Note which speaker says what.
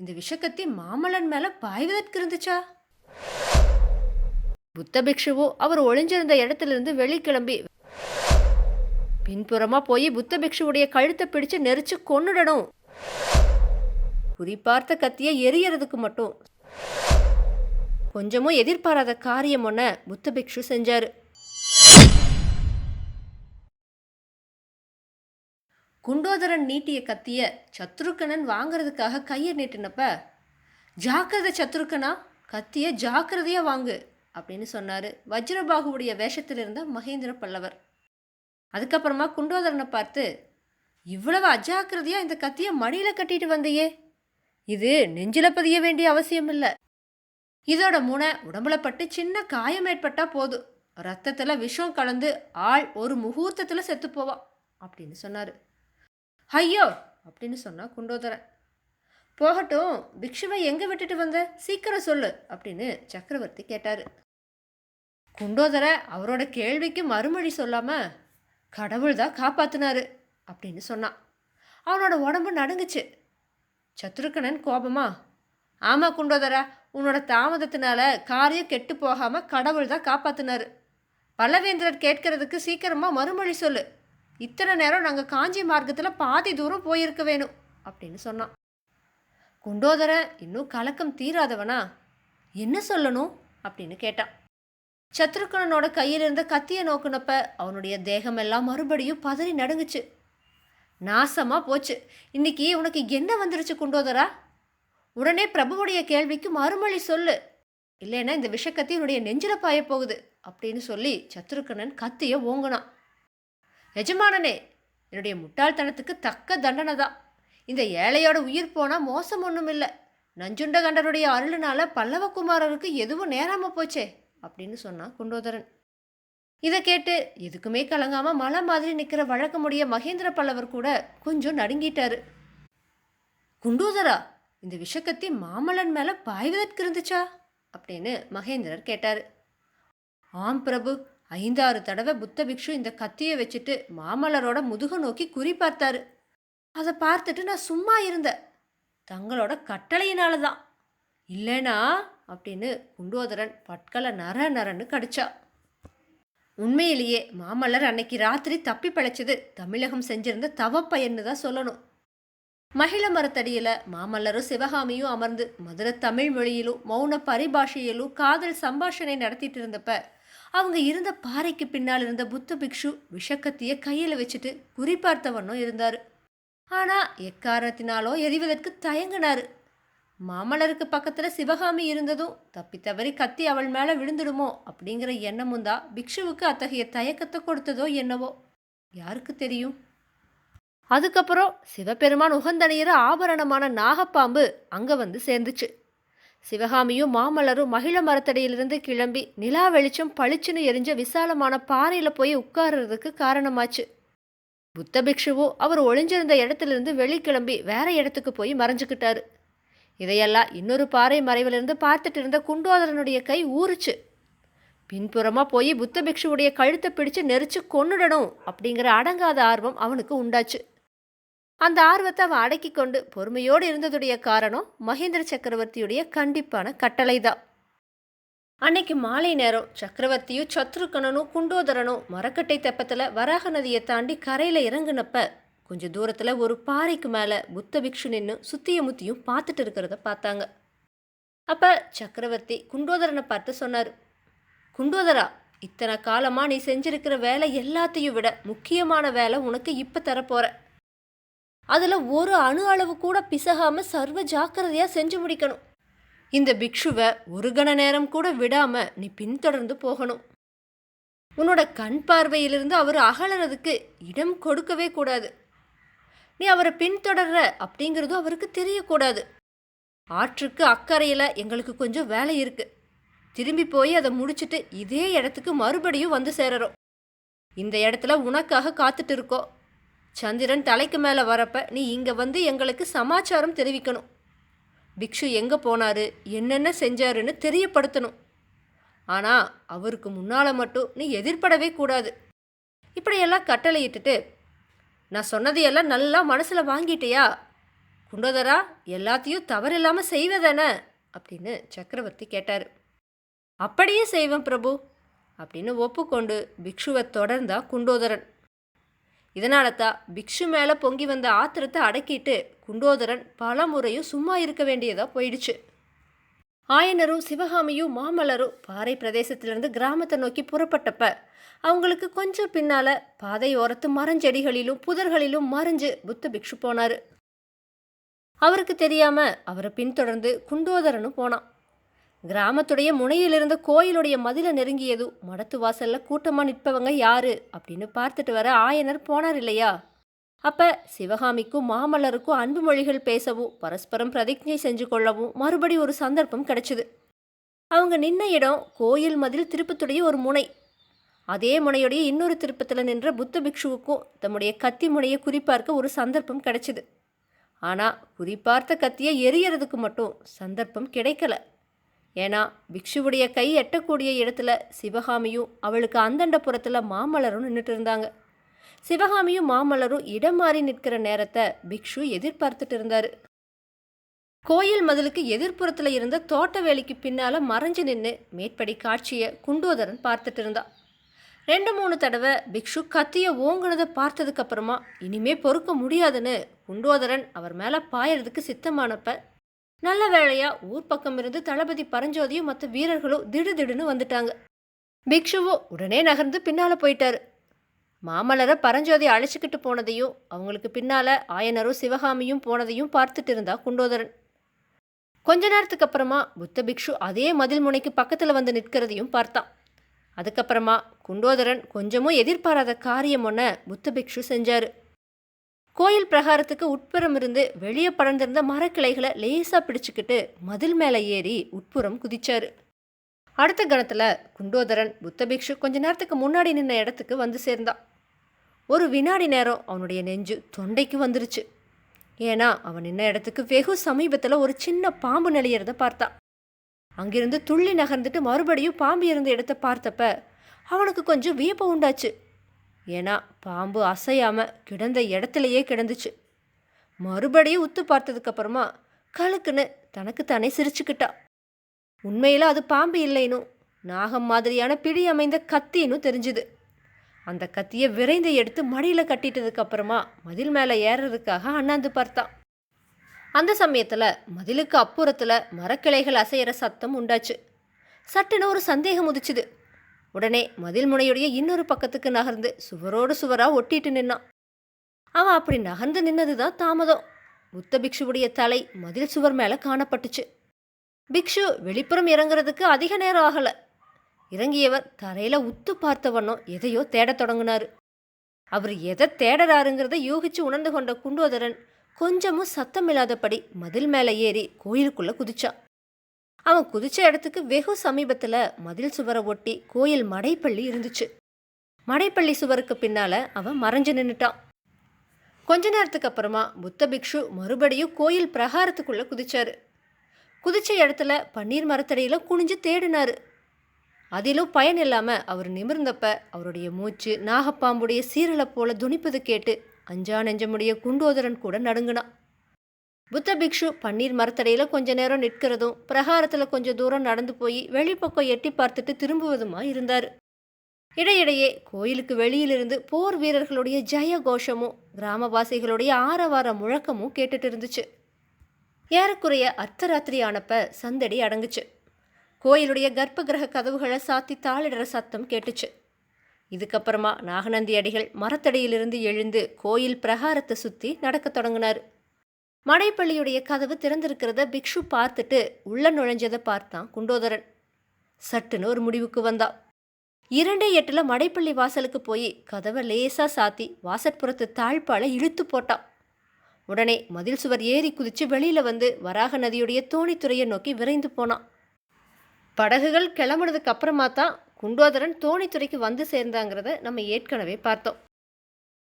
Speaker 1: இந்த விஷக்கத்தி மாமல்லன் மேலே பாய்வதற்கு இருந்துச்சா? புத்த பிக்ஷுவோ அவர் ஒளிஞ்சிருந்த இடத்திலிருந்து வெளிக்கிளம்பி பின்புறமா போய் புத்த பிக்ஷுவுடைய கழுத்தை பிடிச்சு நெரிச்சு கொன்னுடணும். குறிப்பார்த்த கத்தியை எரியறதுக்கு மட்டும். கொஞ்சமும் எதிர்பாராத காரியம் ஒன்ன புத்த பிக்ஷு செஞ்சாரு. குண்டோதரன் நீட்டிய கத்திய சத்ருக்கனன் வாங்குறதுக்காக கையை நீட்டினப்ப ஜாக்கிரதை சத்ருக்கனா? கத்திய ஜாக்கிரதையா வாங்கு அப்படின்னு சொன்னாரு வஜ்ரபாகுவுடைய வேஷத்தில் இருந்த மகேந்திர பல்லவர். அதுக்கப்புறமா குண்டோதரனை பார்த்து இவ்வளவு அஜாக்கிரதையா இந்த கத்திய மடியில கட்டிட்டு வந்தையே? இது நெஞ்சில பதிய வேண்டிய அவசியம் இல்லை இதோட முனை உடம்புல பட்டு சின்ன காயம் ஏற்பட்டா போதும். ரத்தத்தில் விஷம் கலந்து ஆள் ஒரு முகூர்த்தத்தில் செத்து போவான் அப்படின்னு சொன்னாரு. ஐயோ! அப்படின்னு சொன்னால் குண்டோதரன். போகட்டும் பிக்ஷுவை எங்கே விட்டுட்டு வந்த? சீக்கிரம் சொல்லு அப்படின்னு சக்கரவர்த்தி கேட்டார். குண்டோதர அவரோட கேள்விக்கு மறுமொழி சொல்லாமல் கடவுள் தான் காப்பாத்தினாரு அப்படின்னு சொன்னான். அவனோட உடம்பு நடுங்குச்சு. சத்ருக்கணன் கோபமா ஆமாம் குண்டோதரா உன்னோட தாமதத்தினால காரியம் கெட்டு போகாமல் கடவுள் தான் காப்பாத்தினாரு. பல்லவேந்திரர் கேட்கறதுக்கு சீக்கிரமாக மறுமொழி சொல்லு இத்தனை நேரம் நாங்கள் காஞ்சி மார்க்கத்தில் பாதி தூரம் போயிருக்க வேணும் அப்படின்னு சொன்னான். குண்டோதரன் இன்னும் கலக்கம் தீராதவனா? என்ன சொல்லணும்? அப்படின்னு கேட்டான். சத்ருக்கணனோட கையில் இருந்த கத்தியை நோக்குனப்ப அவனுடைய தேகமெல்லாம் மறுபடியும் பதறி நடுங்குச்சு. நாசமாக போச்சு. இன்னைக்கு உனக்கு என்ன வந்துருச்சு குண்டோதரா? உடனே பிரபுவுடைய கேள்விக்கு மறுமொழி சொல்லு. இல்லைன்னா இந்த விஷக்கத்தி உன்னுடைய நெஞ்சில பாய போகுது அப்படின்னு சொல்லி சத்ருக்கணன் கத்தியை ஓங்கினான். எஜமானனே என்னுடைய முட்டாள்தனத்துக்கு தக்க தண்டனை தான் இந்த ஏழையோட உயிர் போனால் மோசம் ஒன்றும் இல்லை நஞ்சுண்ட கண்டருடைய அருளினால பல்லவகுமாரருக்கு எதுவும் நேராமல் போச்சே அப்படின்னு சொன்னான் குண்டோதரன். இதை கேட்டு எதுக்குமே கலங்காமல் மலை மாதிரி நிற்கிற வழக்கமுடைய மகேந்திர பல்லவர் கூட கொஞ்சம் நடுங்கிட்டாரு. குண்டோதரா இந்த விஷக்கத்தி மாமல்லன் மேலே பாய்வதற்கு இருந்துச்சா? அப்படின்னு மகேந்திரர் கேட்டார். ஆம் பிரபு ஐந்தாறு தடவை புத்த பிக்ஷு இந்த கத்தியை வச்சுட்டு மாமல்லரோட முதுக நோக்கி குறி பார்த்தாரு. அதை பார்த்துட்டு நான் சும்மா இருந்தேன். தங்களோட கட்டளையினால தான் இல்லைனா அப்படின்னு குண்டோதரன் பட்களை நர நரன்னு கடிச்சா. உண்மையிலேயே மாமல்லர் அன்னைக்கு ராத்திரி தப்பி பிழைச்சது தமிழகம் செஞ்சிருந்த தவப்பயன்னு தான் சொல்லணும். மகிழ மரத்தடியில் மாமல்லரும் சிவகாமியும் அமர்ந்து மதுரை தமிழ் மொழியிலும் மௌன பரிபாஷையிலும் காதல் சம்பாஷணை நடத்திட்டு இருந்தப்ப அவங்க இருந்த பாறைக்கு பின்னால் இருந்த புத்த பிக்ஷு விஷக்கத்திய கையில் வச்சுட்டு குறிப்பார்த்த வண்ணம் இருந்தார். ஆனால் எக்காரணத்தினாலோ எரிவதற்கு தயங்கினார். மாமலருக்கு பக்கத்தில் சிவகாமி இருந்ததும் தப்பித்தவறி கத்தி அவள் மேலே விழுந்துடுமோ அப்படிங்கிற எண்ணமும் தான் பிக்ஷுவுக்கு அத்தகைய தயக்கத்தை கொடுத்ததோ என்னவோ. யாருக்கு தெரியும்? அதுக்கப்புறம் சிவபெருமான் உகந்தணியிற ஆபரணமான நாகப்பாம்பு அங்கே வந்து சேர்ந்துச்சு. சிவகாமியும் மாமல்லரும் மகிழ மரத்தடியிலிருந்து கிளம்பி நிலா வெளிச்சம் பளிச்சுன்னு எரிஞ்ச விசாலமான பாறையில் போய் உட்கார்றதுக்கு காரணமாச்சு. புத்த பிக்ஷுவோ அவர் ஒளிஞ்சிருந்த இடத்துலேருந்து வெளிக்கிளம்பி வேற இடத்துக்கு போய் மறைஞ்சுக்கிட்டாரு. இதையெல்லாம் இன்னொரு பாறை மறைவிலிருந்து பார்த்துட்டு இருந்த குண்டோதரனுடைய கை ஊறுச்சு. பின்புறமாக போய் புத்த பிக்ஷுவுடைய கழுத்தை பிடிச்சு நெரிச்சு கொன்னுடணும் அப்படிங்கிற அடங்காத ஆர்வம் அவனுக்கு உண்டாச்சு. அந்த ஆர்வத்தை அவன் அடக்கி கொண்டு பொறுமையோடு இருந்ததுடைய காரணம் மகேந்திர சக்கரவர்த்தியுடைய கண்டிப்பான கட்டளைதான். அன்னைக்கு மாலை நேரம் சக்கரவர்த்தியும் சத்ருக்கணனும் குண்டோதரனும் மரக்கட்டை தெப்பத்தில் வராக நதியை தாண்டி கரையில் இறங்குனப்ப கொஞ்ச தூரத்தில் ஒரு பாறைக்கு மேலே புத்த பிக்ஷு நின்று சுத்திய முத்தியும் பார்த்துட்டு இருக்கிறத பார்த்தாங்க. அப்போ சக்கரவர்த்தி குண்டோதரனை பார்த்து சொன்னார் குண்டோதரா இத்தனை காலமாக நீ செஞ்சிருக்கிற வேலை எல்லாத்தையும் விட முக்கியமான வேலை உனக்கு இப்போ தரப்போகிற அதில் ஒரு அணு அளவு கூட பிசகாமல் சர்வ ஜாக்கிரதையாக செஞ்சு முடிக்கணும். இந்த பிக்ஷுவை ஒரு கண நேரம் கூட விடாமல் நீ பின்தொடர்ந்து போகணும். உன்னோட கண் பார்வையிலிருந்து அவர் அகலறதுக்கு இடம் கொடுக்கவே கூடாது. நீ அவரை பின்தொடர்ற அப்படிங்கிறதும் அவருக்கு தெரியக்கூடாது. ஆற்றுக்கு அக்கறையில் எங்களுக்கு கொஞ்சம் வேலை இருக்குது திரும்பி போய் அதை முடிச்சுட்டு இதே இடத்துக்கு மறுபடியும் வந்து சேரறோம். இந்த இடத்துல உனக்காக காத்துட்டு இருக்கோம். சந்திரன் தலைக்கு மேலே வரப்ப நீ இங்கே வந்து எங்களுக்கு சமாச்சாரம் தெரிவிக்கணும். பிக்ஷு எங்கே போனார் என்னென்ன செஞ்சாருன்னு தெரியப்படுத்தணும். ஆனால் அவருக்கு முன்னால் மட்டும் நீ எதிர்படவே கூடாது. இப்படியெல்லாம் கட்டளையிட்டுட்டு நான் சொன்னதையெல்லாம் நல்லா மனசில் வாங்கிட்டியா? குண்டோதரா எல்லாத்தையும் தவறில்லாமல் செய்வதானே? அப்படின்னு சக்கரவர்த்தி கேட்டார். அப்படியே செய்வேன் பிரபு அப்படின்னு ஒப்புக்கொண்டு பிக்ஷுவை தொடர்ந்தா குண்டோதரன். இதனால தான் பிக்ஷு மேலே பொங்கி வந்த ஆத்திரத்தை அடக்கிட்டு குண்டோதரன் பல முறையும் சும்மா இருக்க வேண்டியதாக போயிடுச்சு. ஆயனரும் சிவகாமியும் மாமல்லரும் பாறை பிரதேசத்திலிருந்து கிராமத்தை நோக்கி புறப்பட்டப்ப அவங்களுக்கு கொஞ்சம் பின்னால பாதையோரத்து மரஞ்செடிகளிலும் புதர்களிலும் மறைஞ்சு புத்த பிக்ஷு போனார். அவருக்கு தெரியாம அவரை பின்தொடர்ந்து குண்டோதரனும் போனான். கிராமத்துடைய முனையிலிருந்து கோயிலுடைய மதிலை நெருங்கியதும் மடத்து வாசல்ல கூட்டமா நிற்பவங்க யாரு? அப்படின்னு பார்த்துட்டு வர ஆயனர் போனார் இல்லையா? அப்ப சிவகாமிக்கும் மாமல்லருக்கும் அன்பு மொழிகள் பேசவும் பரஸ்பரம் பிரதிஜை செஞ்சு கொள்ளவும் மறுபடி ஒரு சந்தர்ப்பம் கிடைச்சது. அவங்க நின்ன இடம் கோயில் மதில் திருப்பத்துடைய ஒரு முனை. அதே முனையுடைய இன்னொரு திருப்பத்தில் நின்ற புத்த பிக்ஷுவுக்கும் தம்முடைய கத்தி முனையை குறிப்பார்க்க ஒரு சந்தர்ப்பம் கிடைச்சிது. ஆனால் குறிப்பார்த்த கத்தியை எரியறதுக்கு மட்டும் சந்தர்ப்பம் கிடைக்கல. ஏன்னா பிக்ஷுவுடைய கை எட்டக்கூடிய இடத்துல சிவகாமியும் அவளுக்கு அந்தண்ட புறத்தில் மாமலரும் நின்றுட்டு இருந்தாங்க சிவகாமியும் மாமலரும் இடம் மாறி நிற்கிற நேரத்தை பிக்ஷு எதிர்பார்த்துட்டு இருந்தார். கோயில் மதிலுக்கு எதிர்ப்புறத்தில் இருந்த தோட்ட வேலிக்கு பின்னால மறைஞ்சு நின்று மேற்படி காட்சியை குண்டோதரன் பார்த்துட்டு இருந்தான் ரெண்டு மூணு தடவை பிக்ஷு கத்தியை ஓங்குனதை பார்த்ததுக்கப்புறமா இனிமே பொறுக்க முடியாதுன்னு குண்டோதரன் அவர் மேலே பாயறதுக்கு சித்தமானப்ப நல்ல வேளையா ஊர் பக்கம் இருந்து தளபதி பரஞ்சோதியும் மற்ற வீரர்களும் திடுதிடுன்னு வந்துட்டாங்க. பிக்ஷுவோ உடனே நகர்ந்து பின்னால போயிட்டாரு. மாமல்லரை பரஞ்சோதி அழைச்சிக்கிட்டு போனதையும் அவங்களுக்கு பின்னால ஆயனரும் சிவகாமியும் போனதையும் பார்த்துட்டு இருந்தா குண்டோதரன். கொஞ்ச நேரத்துக்கு அப்புறமா புத்த பிக்ஷு அதே மதில் முனைக்கு பக்கத்தில் வந்து நிற்கிறதையும் பார்த்தான். அதுக்கப்புறமா குண்டோதரன் கொஞ்சமும் எதிர்பாராத காரியம் ஒன்ன புத்த பிக்ஷு செஞ்சாரு. கோயில் பிரகாரத்துக்கு உட்புறம் இருந்து வெளியே படர்ந்திருந்த மரக்கிளைகளை லேசாக பிடிச்சுக்கிட்டு மதில் மேலே ஏறி உட்புறம் குதிச்சார். அடுத்த கணத்தில் குண்டோதரன் புத்தபிக்ஷு கொஞ்ச நேரத்துக்கு முன்னாடி நின்ன இடத்துக்கு வந்து சேர்ந்தான் ஒரு வினாடி நேரம் அவனுடைய நெஞ்சு தொண்டைக்கு வந்துருச்சு. ஏன்னா அவன் நின்ன இடத்துக்கு வெகு சமீபத்தில் ஒரு சின்ன பாம்பு நெளியறத பார்த்தான் அங்கிருந்து துள்ளி நகர்ந்துட்டு மறுபடியும் பாம்பு இருந்த இடத்த பார்த்தப்ப அவனுக்கு கொஞ்சம் வியப்பு உண்டாச்சு. ஏன்னா பாம்பு அசையாமல் கிடந்த இடத்துலையே கிடந்துச்சு. மறுபடியும் உத்து பார்த்ததுக்கப்புறமா கழுக்குன்னு தனக்குத்தானே சிரிச்சுக்கிட்டா. உண்மையில் அது பாம்பு இல்லைனும் நாகம் மாதிரியான பிடி அமைந்த கத்தின்னு தெரிஞ்சுது. அந்த கத்தியை விரைந்து எடுத்து மடியில் கட்டிட்டதுக்கப்புறமா மதில் மேலே ஏறுறதுக்காக அண்ணாந்து பார்த்தான் அந்த சமயத்தில் மதிலுக்கு அப்புறத்தில் மரக்கிளைகள் அசையிற சத்தம் உண்டாச்சு. சட்டுன்னு ஒரு சந்தேகம் உதிச்சுது. உடனே மதில் முனையுடைய இன்னொரு பக்கத்துக்கு நகர்ந்து சுவரோடு சுவராக ஒட்டிட்டு நின்னான். அவன் அப்படி நகர்ந்து நின்னது தான் தாமதம். புத்த பிக்ஷுவுடைய தலை மதில் சுவர் மேலே காணப்பட்டுச்சு. பிக்ஷு வெளிப்புறம் இறங்குறதுக்கு அதிக நேரம் ஆகலை. இறங்கியவர் தரையில் உத்து பார்த்த வண்ணம் எதையோ தேடத் தொடங்கினார். அவர் எதை தேடறாருங்கிறத யூகிச்சு உணர்ந்து கொண்ட குண்டோதரன் கொஞ்சமும் சத்தமில்லாதபடி மதில் மேலே ஏறி கோயிலுக்குள்ளே குதிச்சான். அவன் குதிச்ச இடத்துக்கு வெகு சமீபத்தில் மதில் சுவரை ஒட்டி கோயில் மடைப்பள்ளி இருந்துச்சு. மடைப்பள்ளி சுவருக்கு பின்னால் அவன் மறைஞ்சு நின்னுட்டான். கொஞ்ச நேரத்துக்கு அப்புறமா புத்த பிக்ஷு மறுபடியும் கோயில் பிரகாரத்துக்குள்ளே குதிச்சாரு. குதிச்ச இடத்துல பன்னீர் மரத்தடியில் குனிஞ்சு தேடினார். அதிலும் பயன் இல்லாமல் அவர் நிமிர்ந்தப்ப அவருடைய மூச்சு நாகப்பாம்புடைய சீரலை போல துணிப்பது கேட்டு அஞ்சா நெஞ்சமுடைய குண்டோதரன் கூட நடுங்கினான். புத்த பிக்ஷு பன்னீர் மரத்தடையில் கொஞ்ச நேரம் நிற்கிறதும் பிரகாரத்தில் கொஞ்சம் தூரம் நடந்து போய் வெளிப்பக்கம் எட்டி பார்த்துட்டு திரும்புவதுமா இருந்தார். இடையிடையே கோயிலுக்கு வெளியிலிருந்து போர் வீரர்களுடைய ஜெய கோஷமும் கிராமவாசிகளுடைய ஆரவார முழக்கமும் கேட்டுட்டு இருந்துச்சு. ஏறக்குறைய அர்த்தராத்திரி ஆனப்ப சந்தடி அடங்குச்சு. கோயிலுடைய கர்ப்ப கிரக கதவுகளை சாத்தி தாளிடுற சத்தம் கேட்டுச்சு. இதுக்கப்புறமா நாகநந்தி அடிகள் மரத்தடியிலிருந்து எழுந்து கோயில் பிரகாரத்தை சுற்றி நடக்கத் தொடங்கினார். மடைப்பள்ளியுடைய கதவு திறந்திருக்கிறத பிக்ஷு பார்த்துட்டு உள்ள நுழைஞ்சதை பார்த்தான் குண்டோதரன். சட்டுன்னு ஒரு முடிவுக்கு வந்தா. இரண்டே எட்டில் மடைப்பள்ளி வாசலுக்கு போய் கதவை லேசாக சாத்தி வாசற்புறத்து தாழ்பால இழுத்து போட்டான். உடனே மதில் சுவர் ஏறி குதிச்சு வெளியில் வந்து வராக நதியுடைய தோணித்துறையை நோக்கி விரைந்து போனான். படகுகள் கிளம்புனதுக்கு அப்புறமா தான் குண்டோதரன் தோணித்துறைக்கு வந்து சேர்ந்தாங்கிறத நம்ம ஏற்கனவே பார்த்தோம்.